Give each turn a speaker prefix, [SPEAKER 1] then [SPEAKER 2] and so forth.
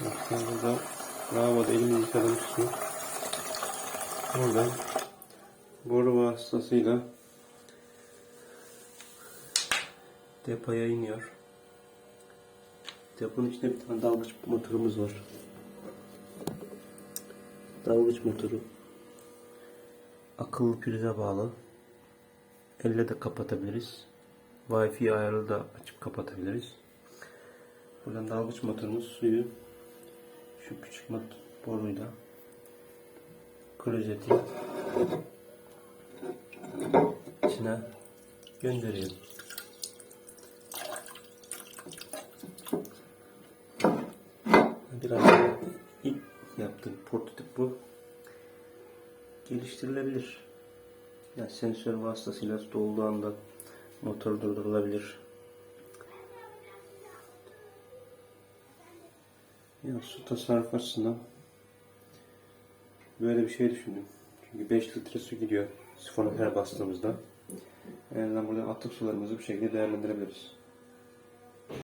[SPEAKER 1] Burada lavaboda elimi yıkadım su. Buradan boru vasıtasıyla depoya iniyor. Deponun içinde bir tane dalgıç motorumuz var. Dalgıç motoru akıllı prize bağlı. Elle de kapatabiliriz. Wi-Fi ayarı da açıp kapatabiliriz. Buradan dalgıç motorumuz suyu şu küçük mot boruyla klozeti içine gönderiyorum. Biraz ilk yaptığım prototip bu. Geliştirilebilir. Yani sensör vasıtasıyla dolduğu anda motor durdurulabilir. Ya su tasarrufu açısından böyle bir şey düşündüm. Çünkü 5 litre su gidiyor sifona her bastığımızda. En azından burada atık sularımızı bu şekilde değerlendirebiliriz.